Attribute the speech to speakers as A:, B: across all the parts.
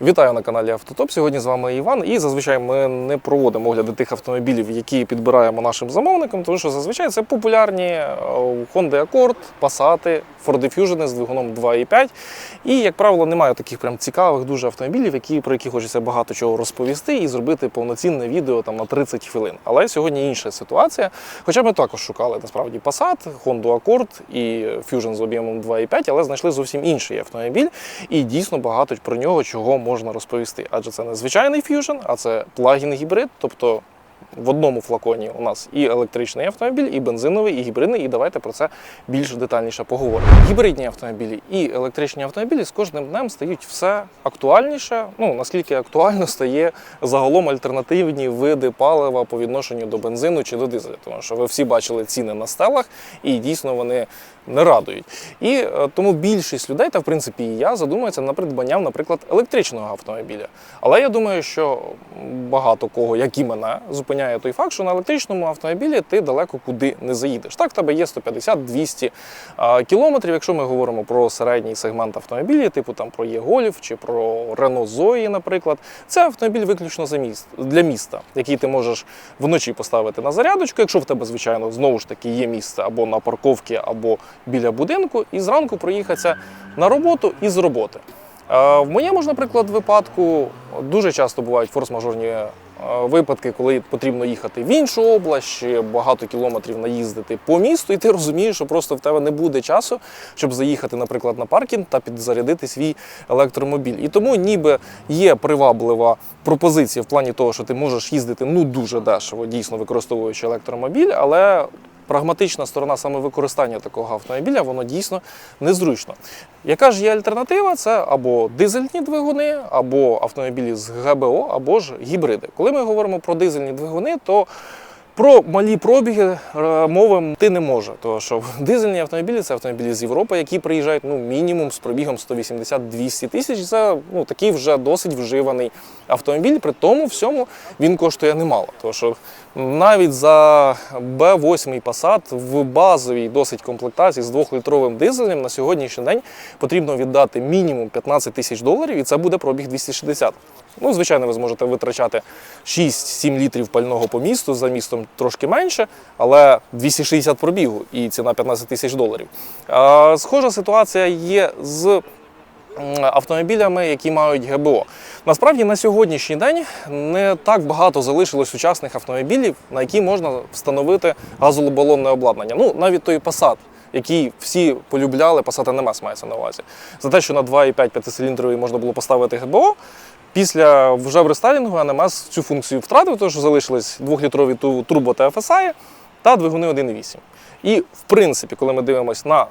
A: Вітаю на каналі Автотоп. Сьогодні з вами Іван. І зазвичай ми не проводимо огляди тих автомобілів, які підбираємо нашим замовникам, тому що зазвичай це популярні е, Honda Accord, Passat, Ford Fusion з двигуном 2.5. І, як правило, немає таких прям цікавих дуже автомобілів, які, про які хочеться багато чого розповісти і зробити повноцінне відео там, на 30 хвилин. Але сьогодні інша ситуація. Хоча ми також шукали насправді Passat, Honda Accord і Fusion з об'ємом 2.5, але знайшли зовсім інший автомобіль. І дійсно багато про нього чого можна розповісти. Адже це не звичайний Fusion, а це плагін гібрид, тобто в одному флаконі у нас і електричний автомобіль, і бензиновий, і гібридний. І давайте про це більш детальніше поговоримо. Гібридні автомобілі і електричні автомобілі з кожним днем стають все актуальніше. Ну наскільки актуально стає загалом альтернативні види палива по відношенню до бензину чи до дизеля. Тому що ви всі бачили ціни на стелах, і дійсно вони не радують. І е, тому більшість людей, та в принципі і я, задумується над придбанням, наприклад, електричного автомобіля. Але я думаю, що багато кого, як і мене, зупиняє той факт, що на електричному автомобілі ти далеко куди не заїдеш. Так, в тебе є 150-200 кілометрів. Якщо ми говоримо про середній сегмент автомобілів, типу там про Є-Гольф чи про Renault Zoe, наприклад, це автомобіль виключно за міст для міста, який ти можеш вночі поставити на зарядочку, якщо в тебе, звичайно, знову ж таки є місце або на парковці, або біля будинку, і зранку проїхатися на роботу і з роботи. В моєму ж, наприклад, випадку дуже часто бувають форс-мажорні випадки, коли потрібно їхати в іншу область, чи багато кілометрів наїздити по місту, і ти розумієш, що просто в тебе не буде часу, щоб заїхати, наприклад, на паркінг та підзарядити свій електромобіль. І тому ніби є приваблива пропозиція в плані того, що ти можеш їздити ну дуже дешево, дійсно використовуючи електромобіль, але прагматична сторона саме використання такого автомобіля, воно дійсно незручно. Яка ж є альтернатива? Це або дизельні двигуни, або автомобілі з ГБО, або ж гібриди. Коли ми говоримо про дизельні двигуни, то про малі пробіги е, мови ти не може, тому що дизельні автомобілі це автомобілі з Європи, які приїжджають ну мінімум з пробігом 180-200 тисяч. Це ну такий вже досить вживаний автомобіль. При тому всьому він коштує немало. Тому що навіть за B8 Passat в базовій досить комплектації з 2-літровим дизелем на сьогоднішній день потрібно віддати мінімум 15 тисяч доларів, і це буде пробіг 260. Ну, звичайно, ви зможете витрачати 6-7 літрів пального по місту, за містом трошки менше, але 260 пробігу і ціна 15 тисяч доларів. Схожа ситуація є з автомобілями, які мають ГБО. Насправді на сьогоднішній день не так багато залишилось сучасних автомобілів, на які можна встановити газолобалонне обладнання. Ну, навіть той Passat, який всі полюбляли, Passat NMS мається на увазі. За те, що на 2,5 п'ятициліндровий можна було поставити ГБО, Після вже в рестайлінгу NMS цю функцію втратив, тому що залишились 2-літрові ту- турбо та FSI та двигуни 1.8. І в принципі, коли ми дивимося на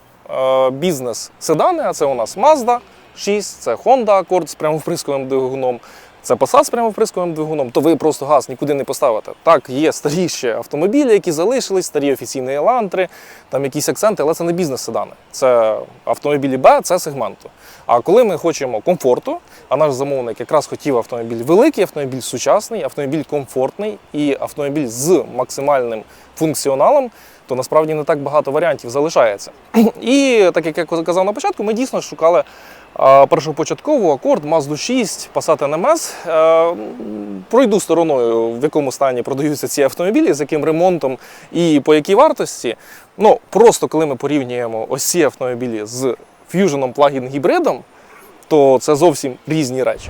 A: е, бізнес-седани, а це у нас Mazda 6, це Honda Accord з прямовприсковим двигуном, це Passat з прямовприсковим двигуном, то ви просто газ нікуди не поставите. Так, є старі ще автомобілі, які залишились, старі офіційні елантри, там якісь акценти, але це не бізнес-седани. Це автомобілі Б, це сегменту. А коли ми хочемо комфорту, а наш замовник якраз хотів автомобіль великий, автомобіль сучасний, автомобіль комфортний і автомобіль з максимальним функціоналом, то насправді не так багато варіантів залишається. І так як я казав на початку, ми дійсно шукали а, першопочаткову акорд Mazda 6, Passat NMS. Пройду стороною, в якому стані продаються ці автомобілі, з яким ремонтом і по якій вартості. Ну, просто коли ми порівнюємо ось ці автомобілі з Fusion плагін гібридом, то це зовсім різні речі.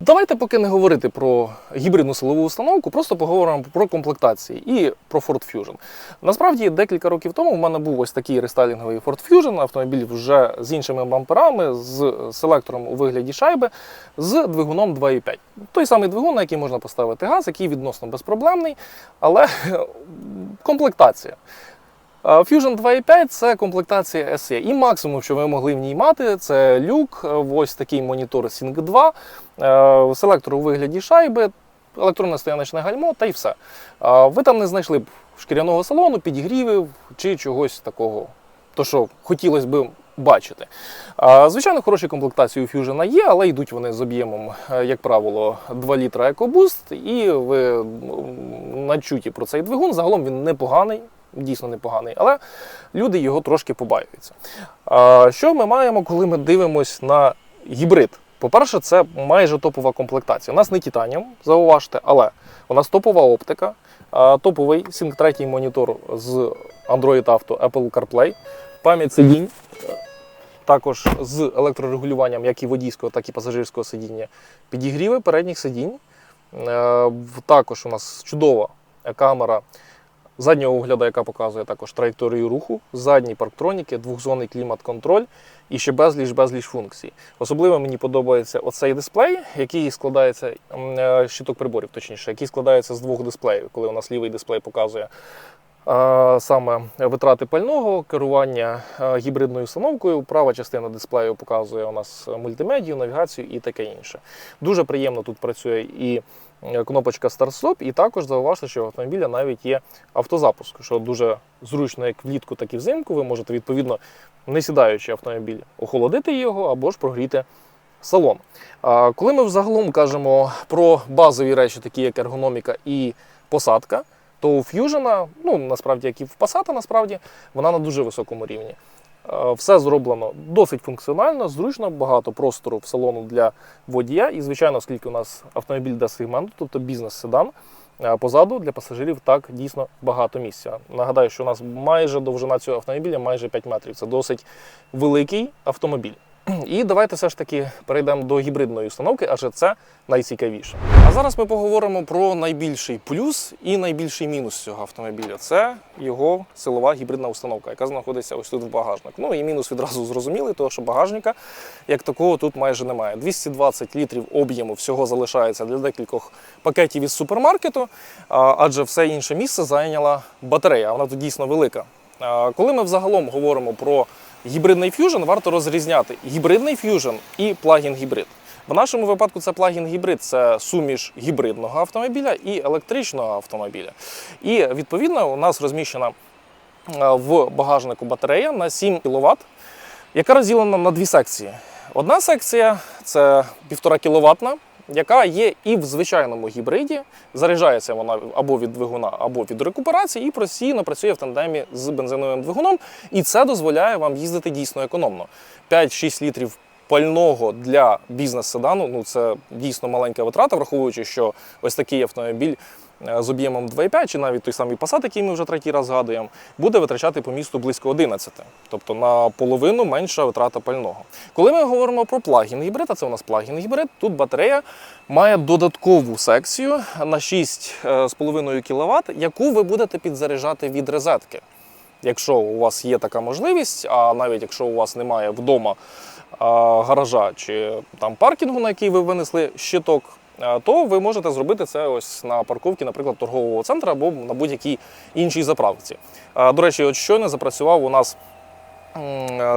A: Давайте поки не говорити про гібридну силову установку, просто поговоримо про комплектації і про Ford Fusion. Насправді, декілька років тому в мене був ось такий рестайлінговий Ford Fusion, автомобіль вже з іншими бамперами, з селектором у вигляді шайби, з двигуном 2.5. Той самий двигун, на який можна поставити газ, який відносно безпроблемний, але комплектація. Fusion 2.5 це комплектація SE. І максимум, що ви могли в ній мати, це люк, е, ось такий монітор Sync 2, е, селектор у вигляді шайби, електронне стояночне гальмо та й все. Ви там не знайшли б шкіряного салону, підігрівів чи чогось такого, то що хотілося б бачити. Звичайно, хороші комплектації у Fusion є, але йдуть вони з об'ємом, е, як правило, 2 літра EcoBoost, і ви начуті про цей двигун. Загалом він непоганий, дійсно непоганий, але люди його трошки побаюються. Що ми маємо, коли ми дивимося на гібрид? По-перше, це майже топова комплектація. У нас не Titanium, зауважте, але у нас топова оптика, топовий Sync 3 монітор з Android Auto, Apple CarPlay, пам'ять сидінь, також з електрорегулюванням як і водійського, так і пасажирського сидіння, підігріви передніх сидінь. Е, Також у нас чудова камера заднього огляду, яка показує також траєкторію руху, задні парктроніки, двохзонний клімат-контроль і ще безліч безліч функцій. Особливо мені подобається оцей дисплей, який складається е, щиток приборів, точніше, який складається з двох дисплеїв, коли у нас лівий дисплей показує саме витрати пального, керування е, гібридною установкою. Права частина дисплею показує у нас мультимедію, навігацію і таке інше. Дуже приємно тут працює і е, кнопочка старт-стоп, і також зауважте, що в автомобіля навіть є автозапуск, що дуже зручно як влітку, так і взимку. Ви можете відповідно, не сідаючи автомобіль, охолодити його або ж прогріти салон. Коли ми взагалом кажемо про базові речі, такі як ергономіка і посадка, то у Fusion, ну насправді, як і в Passat, насправді, вона на дуже високому рівні. Е, Все зроблено досить функціонально, зручно, багато простору в салону для водія. І, звичайно, оскільки у нас автомобіль для сегменту, тобто бізнес-седан, е, позаду для пасажирів так дійсно багато місця. Нагадаю, що у нас майже довжина цього автомобіля майже 5 метрів. Це досить великий автомобіль. І давайте все ж таки перейдемо до гібридної установки, адже це найцікавіше. А зараз ми поговоримо про найбільший плюс і найбільший мінус цього автомобіля. Це його силова гібридна установка, яка знаходиться ось тут в багажнику. Ну і мінус відразу зрозумілий, тому що багажника як такого тут майже немає. 220 літрів об'єму всього залишається для декількох пакетів із супермаркету, адже все інше місце зайняла батарея. Вона тут дійсно велика. Коли ми взагалом говоримо про гібридний фьюжн, варто розрізняти гібридний фьюжн і плагін гібрид. В нашому випадку це плагін гібрид, це суміш гібридного автомобіля і електричного автомобіля. І відповідно у нас розміщена е, в багажнику батарея на 7 кВт, яка розділена на дві секції. Одна секція це 1,5 кВт, яка є і в звичайному гібриді. Заряджається вона або від двигуна, або від рекуперації, і постійно працює в тандемі з бензиновим двигуном. І це дозволяє вам їздити дійсно економно. 5-6 літрів пального для бізнес-седану ну це дійсно маленька витрата, враховуючи, що ось такий автомобіль з об'ємом 2,5 чи навіть той самий Passat, який ми вже третій раз згадуємо, буде витрачати по місту близько 11, тобто на половину менша витрата пального. Коли ми говоримо про плагін гібрид, а це у нас плагін гібрид, тут батарея має додаткову секцію на 6,5 кВт, яку ви будете підзаряджати від розетки. Якщо у вас є така можливість, а навіть якщо у вас немає вдома гаража чи там паркінгу, на який ви винесли щиток, то ви можете зробити це ось на парковці, наприклад, торгового центру або на будь-якій іншій заправці. До речі, от щойно запрацював у нас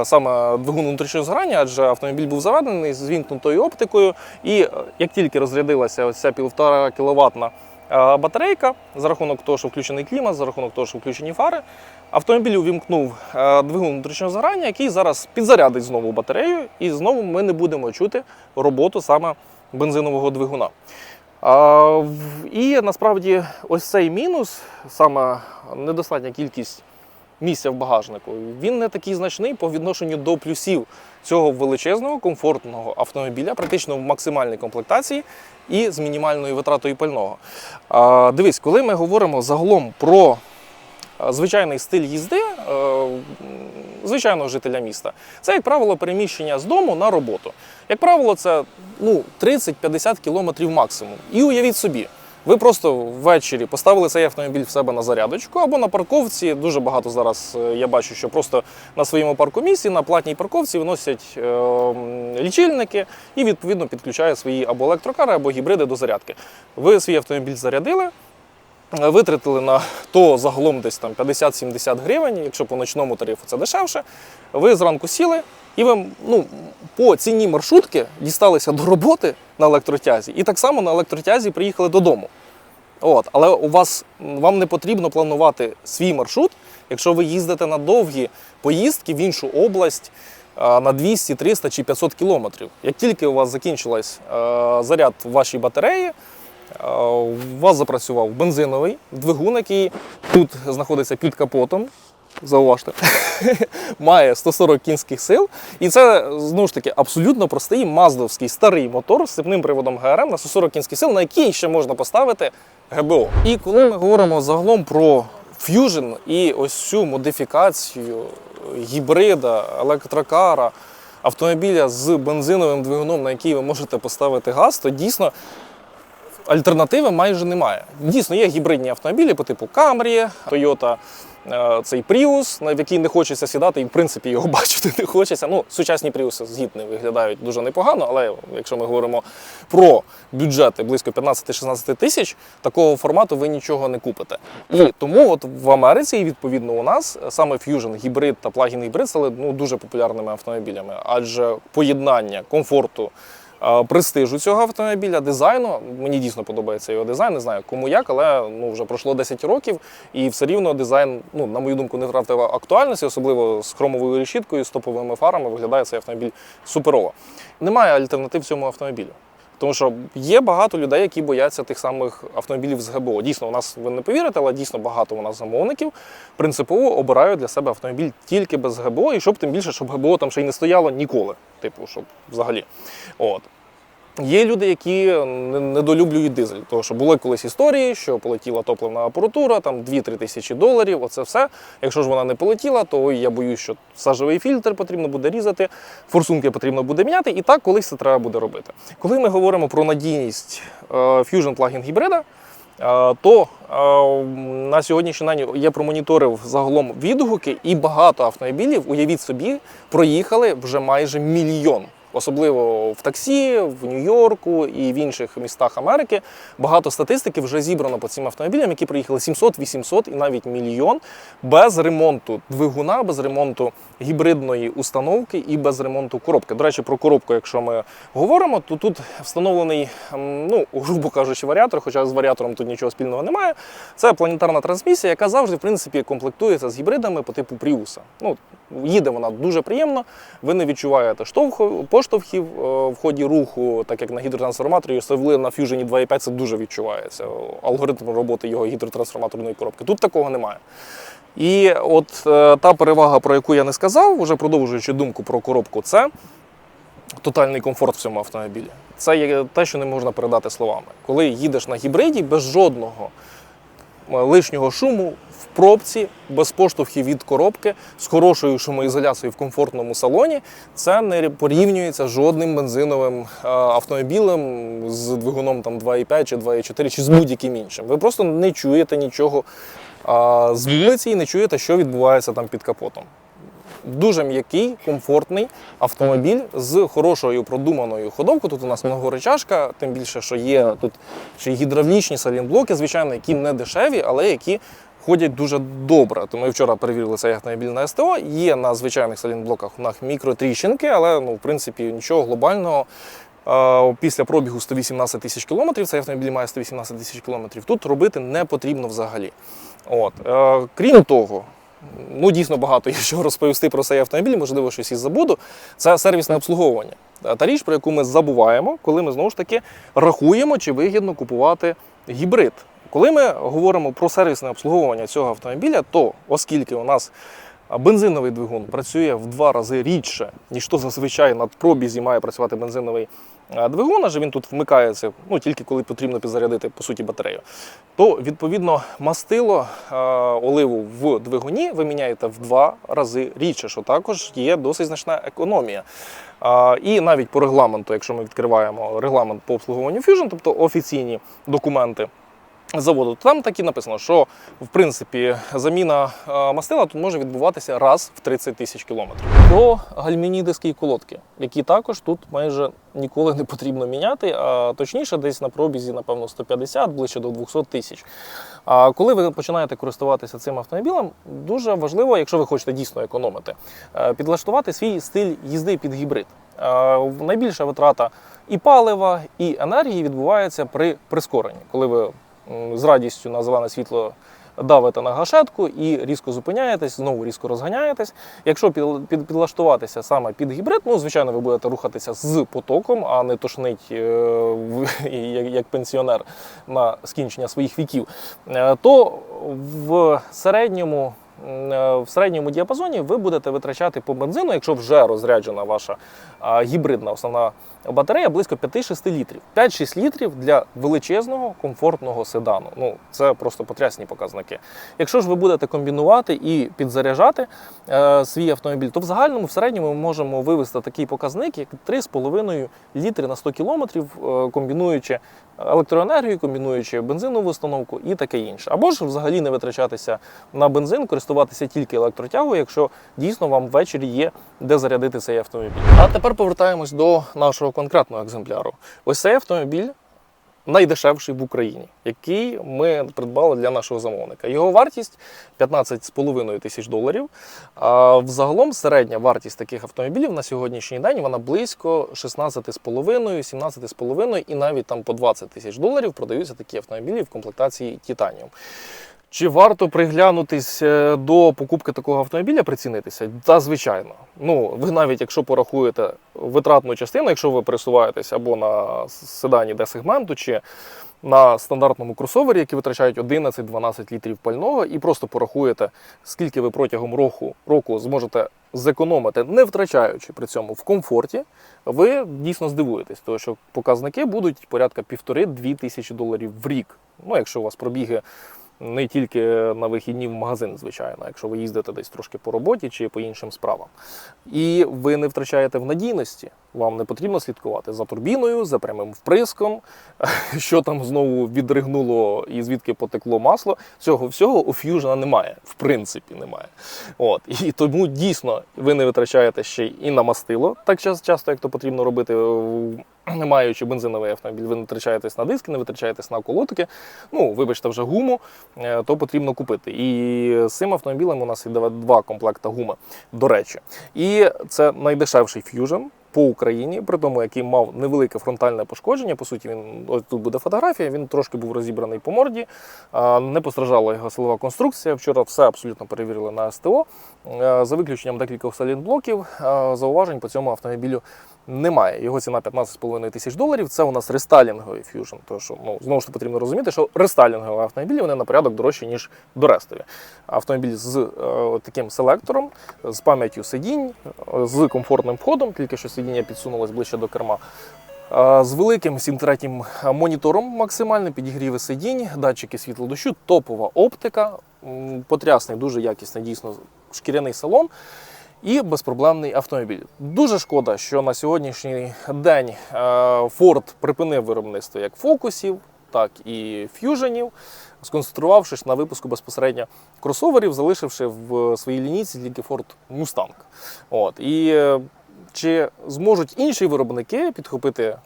A: саме двигун внутрішнього згорання, адже автомобіль був заведений з вімкнутою оптикою, і е, як тільки розрядилася ця 1,5 кВт батарейка, за рахунок того, що включений клімат, за рахунок того, що включені фари, автомобіль увімкнув е, двигун внутрішнього згорання, який зараз підзарядить знову батарею, і знову ми не будемо чути роботу саме бензинового двигуна. А, І насправді ось цей мінус, саме недостатня кількість місця в багажнику, він не такий значний по відношенню до плюсів цього величезного комфортного автомобіля, практично в максимальній комплектації і з мінімальною витратою пального. А, Дивись, коли ми говоримо загалом про звичайний стиль їзди, е, звичайного жителя міста. Це, як правило, переміщення з дому на роботу. Як правило, це ну, 30-50 кілометрів максимум. І уявіть собі, ви просто ввечері поставили цей автомобіль в себе на зарядочку або на парковці. Дуже багато зараз е, я бачу, що просто на своєму паркомісці, на платній парковці виносять е, м, лічильники і відповідно підключають свої або електрокари, або гібриди до зарядки. Ви свій автомобіль зарядили. Витратили на то загалом десь там 50-70 гривень, якщо по ночному тарифу це дешевше. Ви зранку сіли і ви ну, по ціні маршрутки дісталися до роботи на електротязі, і так само на електротязі приїхали додому. От, але у вас вам не потрібно планувати свій маршрут, якщо ви їздите на довгі поїздки в іншу область на 200, 300 чи 500 кілометрів. Як тільки у вас закінчилась е, заряд в вашій батареї, у вас запрацював бензиновий двигун, який тут знаходиться під капотом. Зауважте, має 140 кінських сил. І це знову ж таки абсолютно простий маздовський старий мотор з цепним приводом ГРМ на 140 кінських сил, на який ще можна поставити ГБО. І коли ми говоримо загалом про Fusion і ось цю модифікацію гібрида, електрокара, автомобіля з бензиновим двигуном, на який ви можете поставити газ, то дійсно альтернативи майже немає. Дійсно, є гібридні автомобілі по типу Camry, Toyota, е, цей Prius, на який не хочеться сідати, і в принципі його бачити не хочеться. Ну, сучасні Prius згідно виглядають дуже непогано, але якщо ми говоримо про бюджети близько 15-16 тисяч, такого формату ви нічого не купите. І тому от в Америці і відповідно у нас саме Fusion гібрид та плагін гібрид стали ну, дуже популярними автомобілями, адже поєднання комфорту. Е, Престижу цього автомобіля, дизайну. Мені дійсно подобається його дизайн. Не знаю кому як, але ну вже пройшло 10 років, і все рівно дизайн, ну на мою думку, не втратив актуальності, особливо з хромовою решіткою, з топовими фарами. Виглядає цей автомобіль суперово. Немає альтернатив цьому автомобілю. Тому що є багато людей, які бояться тих самих автомобілів з ГБО. Дійсно, у нас ви не повірите, але дійсно багато у нас замовників принципово обирають для себе автомобіль тільки без ГБО, і щоб тим більше, щоб ГБО там ще й не стояло ніколи. Типу, щоб взагалі. От. Є люди, які не- недолюблюють дизель, тому що були колись історії, що полетіла топливна апаратура, там 2-3 тисячі доларів, оце все. Якщо ж вона не полетіла, то я боюсь, що сажевий фільтр потрібно буде різати, форсунки потрібно буде міняти, і так колись це треба буде робити. Коли ми говоримо про надійність е, Fusion плагін гібрида, е, то е, на сьогоднішній день я промоніторив загалом відгуки, і багато автомобілів, уявіть собі, проїхали вже майже мільйон. Особливо в таксі, в Нью-Йорку і в інших містах Америки багато статистики вже зібрано по цим автомобілям, які проїхали 700, 800 і навіть мільйон без ремонту двигуна, без ремонту гібридної установки і без ремонту коробки. До речі, про коробку, якщо ми говоримо, то тут встановлений, ну грубо кажучи, варіатор, хоча з варіатором тут нічого спільного немає. Це планетарна трансмісія, яка завжди в принципі комплектується з гібридами по типу Пріуса. Ну, їде вона дуже приємно. Ви не відчуваєте штовху, поштовхів е, в ході руху, так як на гідротрансформаторі, особливо на Fusion 2.5 це дуже відчувається. Алгоритм роботи його гідротрансформаторної коробки. Тут такого немає. І от е, та перевага, про яку я не сказав, вже продовжуючи думку про коробку, це тотальний комфорт в цьому автомобілі. Це є те, що не можна передати словами. Коли їдеш на гібриді без жодного лишнього шуму в пробці, без поштовхів від коробки, з хорошою шумоізоляцією в комфортному салоні, це не порівнюється з жодним бензиновим е, автомобілем з двигуном там 2,5 чи 2,4 чи з будь-яким іншим. Ви просто не чуєте нічого з вулиці і не чуєте, що відбувається там під капотом. Дуже м'який, комфортний автомобіль з хорошою продуманою ходовкою. Тут у нас многоречашка, тим більше, що є тут ще й гідравлічні салінблоки, звичайно, які не дешеві, але які ходять дуже добре. То ми вчора перевірили цей автомобіль на СТО. Є на звичайних салінблоках у нас мікротріщинки, але ну, в принципі нічого глобального. Після пробігу 118 тисяч кілометрів, цей автомобіль має 118 тисяч кілометрів, тут робити не потрібно взагалі. От. Е, Крім того, ну дійсно багато є що розповісти про цей автомобіль, можливо, щось і забуду. Це сервісне обслуговування. Е, Та річ, про яку ми забуваємо, коли ми знову ж таки рахуємо, чи вигідно купувати гібрид. Коли ми говоримо про сервісне обслуговування цього автомобіля, то оскільки у нас бензиновий двигун працює в два рази рідше, ніж то зазвичай на пробізі має працювати бензиновий двигун, адже він тут вмикається ну, тільки коли потрібно підзарядити по суті батарею, то відповідно мастило оливу в двигуні ви міняєте в два рази рідше, що також є досить значна економія. І навіть по регламенту, якщо ми відкриваємо регламент по обслуговуванню Fusion, тобто офіційні документи заводу, то там так і написано, що в принципі заміна е, мастила тут може відбуватися раз в 30 тисяч кілометрів. Про гальмівні диски і колодки, які також тут майже ніколи не потрібно міняти, а точніше, десь на пробізі, напевно, 150, ближче до 200 тисяч. А коли ви починаєте користуватися цим автомобілем, дуже важливо, якщо ви хочете дійсно економити, е, підлаштувати свій стиль їзди під гібрид. Е, Найбільша витрата і палива, і енергії відбувається при прискоренні, коли ви з радістю на зелене світло давите на гашетку і різко зупиняєтесь, знову різко розганяєтесь. Якщо під, під, підлаштуватися саме під гібрид, ну звичайно, ви будете рухатися з потоком, а не тошнить е, як, як пенсіонер на скінчення своїх віків, е, то в середньому. е, В середньому діапазоні ви будете витрачати по бензину, якщо вже розряджена ваша гібридна основна батарея, близько 5-6 літрів. 5-6 літрів для величезного комфортного седану. Ну це просто потрясні показники. Якщо ж ви будете комбінувати і підзаряджати е, свій автомобіль, то в загальному в середньому ми можемо вивести такий показник, як 3,5 літри на 100 кілометрів, е, комбінуючи електроенергію, комбінуючи бензинову установку і таке інше. Або ж взагалі не витрачатися на бензин, користуватися тільки електротягою, якщо дійсно вам ввечері є де зарядити цей автомобіль. А тепер повертаємось до нашого конкретного екземпляру. Ось цей автомобіль. Найдешевший в Україні, який ми придбали для нашого замовника. Його вартість 15,5 тисяч доларів. А взагалом середня вартість таких автомобілів на сьогоднішній день вона близько 16,5, 17,5 і навіть там по 20 тисяч доларів продаються такі автомобілі в комплектації Titanium. Чи варто приглянутись е, до покупки такого автомобіля, прицінитися? Та звичайно. Ну, ви навіть якщо порахуєте витратну частину, якщо ви пересуваєтесь або на седані D-сегменту, чи на стандартному кросовері, які витрачають 11-12 літрів пального, і просто порахуєте, скільки ви протягом року, року зможете зекономити, не втрачаючи при цьому в комфорті, ви дійсно здивуєтесь, тому що показники будуть порядка півтори-дві тисячі доларів в рік. Ну, якщо у вас пробіги не тільки на вихідні в магазин, звичайно, якщо ви їздите десь трошки по роботі чи по іншим справам. І ви не втрачаєте в надійності. Вам не потрібно слідкувати за турбіною, за прямим вприском, що там знову відригнуло і звідки потекло масло. Цього всього у Fusion немає, в принципі, немає. От. І тому дійсно ви не витрачаєте ще і на мастило, так часто, як то потрібно робити, не маючи бензиновий автомобіль, ви не витрачаєтесь на диски, не витрачаєтесь на колодки. Ну, вибачте, вже гуму, е, то потрібно купити. І з цим автомобілем у нас іде два комплекта гуми, до речі. І це найдешевший Fusion по Україні, при тому, який мав невелике фронтальне пошкодження. По суті, він ось тут буде фотографія. Він трошки був розібраний по морді, не постраждала його силова конструкція. Вчора все абсолютно перевірили на СТО. Е, За виключенням декількох салінблоків, е, зауважень по цьому автомобілю немає. Його ціна 15,5 тисяч доларів. Це у нас рестайлінговий. Тому що ну знову ж таки потрібно розуміти, що рестайлінгові автомобілі вони на порядок дорожчі ніж дорестові. Автомобіль з е, таким селектором, з пам'яттю сидінь, е, з комфортним входом, тільки що сидіння підсунулось ближче до керма. Е, З великим 7 монітором максимально підігріви сидінь, датчики світлодощу, топова оптика, потрясний, дуже якісний, дійсно шкіряний салон і безпроблемний автомобіль. Дуже шкода, що на сьогоднішній день е, Ford припинив виробництво як фокусів, так і ф'юженів, сконцентрувавшись на випуску безпосередньо кросоверів, залишивши в своїй лінійці тільки Ford Mustang. От. І е, чи зможуть інші виробники підхопити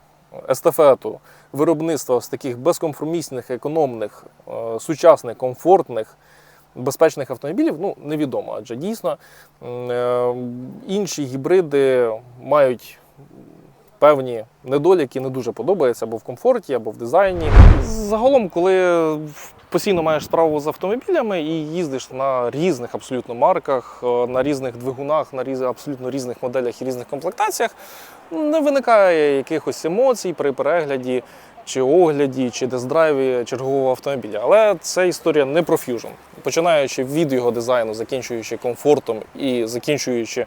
A: естафету виробництва з таких безкомпромісних, економних, е, сучасних, комфортних, безпечних автомобілів, ну невідомо. Адже дійсно е, інші гібриди мають певні недоліки, не дуже подобаються або в комфорті, або в дизайні. Загалом, коли постійно маєш справу з автомобілями і їздиш на різних абсолютно марках, е, на різних двигунах, на різ... абсолютно різних моделях і різних комплектаціях, не виникає якихось емоцій при перегляді. Чи огляді, чи тест-драйві чергового автомобіля. Але це історія не про Fusion. Починаючи від його дизайну, закінчуючи комфортом і закінчуючи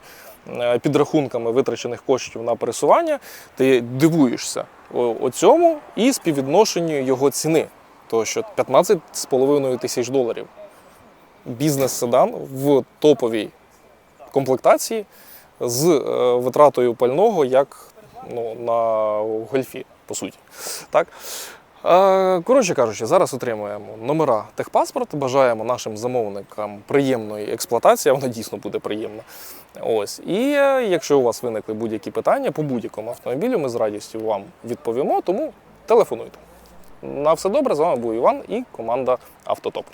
A: е, підрахунками витрачених коштів на пересування, ти дивуєшся о- оцьому і співвідношенню його ціни. Тому що 15,5 тисяч доларів. Бізнес-седан в топовій комплектації з е, витратою пального, як ну, на гольфі, по суті. Так? Е, Коротше кажучи, зараз отримуємо номера техпаспорт. Бажаємо нашим замовникам приємної експлуатації, вона дійсно буде приємна. Ось. І е, якщо у вас виникли будь-які питання по будь-якому автомобілю, ми з радістю вам відповімо, тому телефонуйте. На все добре, з вами був Іван і команда Автотоп.